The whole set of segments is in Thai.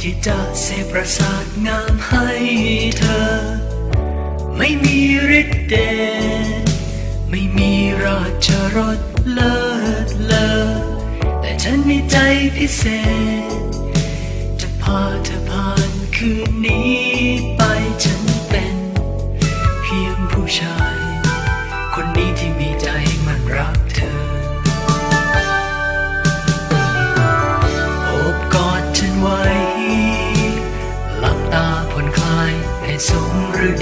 ที่จะเสประสาทงามให้เธอ ไม่มีฤทธิ์เดชไม่มีราชรสเลิศเลอแต่ฉันมีใจพิเศษ จะพาเธอผ่านคืนนี้ไปฉันเป็น เพียงผู้ชาย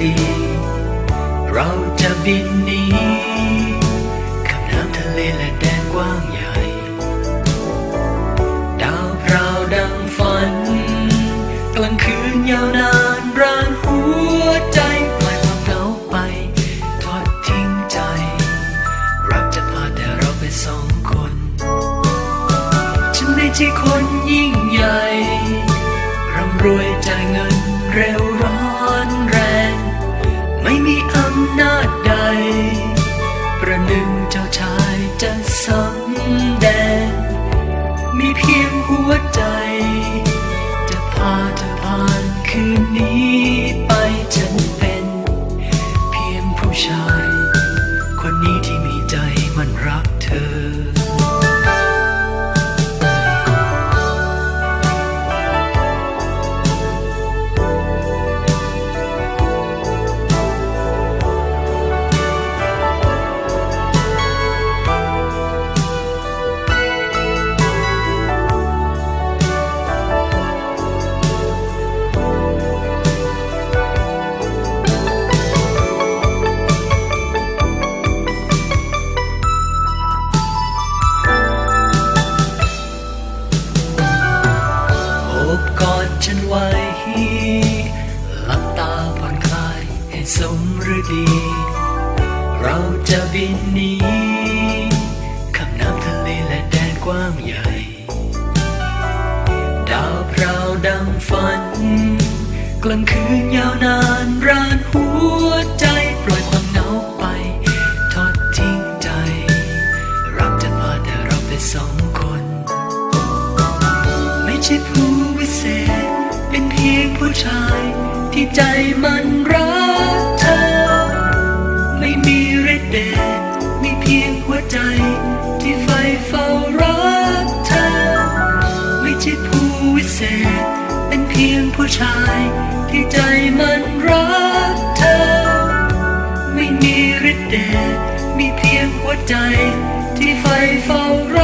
ดี เราจะบินหนีกับน้ำทะเลและแดนกว้างใหญ่ ดาวพราวดังฝัน กลางคืนยาวนานรานหัวใจปล่อยความเหงาไป ทอดทิ้งใจ รักจะพาแต่เราไปสองคน ฉันไม่ใช่คนยิ่งใหญ่ร่ำรวยจ่ายเงินเร็ว ไไว้ หลับตาผ่อนคลายให้สมฤดี เราจะบินหนีข้ามน้ำทะเลและแดนกว้างใหญ่ ดาวพราวดังฝัน กลางคืนยาวนานรานหัวใจปล่อยความเหงาไปทอดทิ้งใจ รักจะพาแต่เราไปสองคน ไม่ใช่ผู้ ผู้ชายที่ใจมันรักเธอ ไม่มีฤทธิ์เดชมีเพียงหัวใจที่ไฟเฝ้ารักเธอ ไม่ใช่ผู้วิเศษ เป็นเพียงผู้ชายที่ใจมันรักเธอ ไม่มีฤทธิ์เดชมีเพียงหัวใจที่ไฟเฝ้ารอ